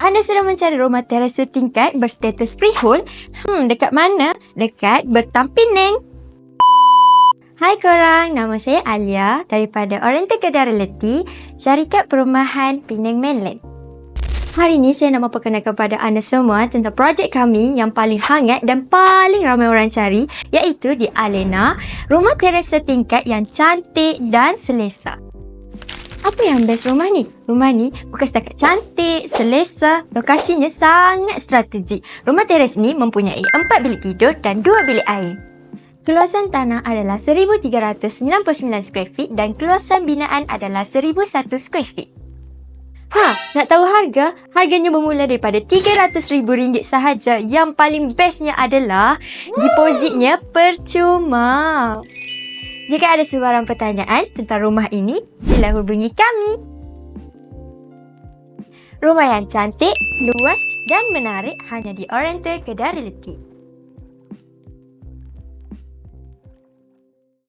Anda sedang mencari rumah teres setingkat berstatus freehold? Hmm, dekat mana? Dekat Bertampineng. Hai korang, nama saya Alia daripada Oriental Kedah Realty, syarikat perumahan Penang Mainland. Hari ini saya nak memperkenalkan kepada anda semua tentang projek kami yang paling hangat dan paling ramai orang cari iaitu di Alena, rumah teres setingkat yang cantik dan selesa. Apa yang best rumah ni? Rumah ni bukan setakat cantik, selesa, lokasinya sangat strategik. Rumah teres ni mempunyai 4 bilik tidur dan 2 bilik air. Keluasan tanah adalah 1399 square feet dan keluasan binaan adalah 1001 square feet. Ha, nak tahu harga? Harganya bermula daripada RM300,000 sahaja. Yang paling bestnya adalah depositnya percuma. Jika ada sebarang pertanyaan tentang rumah ini, sila hubungi kami. Rumah yang cantik, luas dan menarik hanya di Oriental Kedah Realty.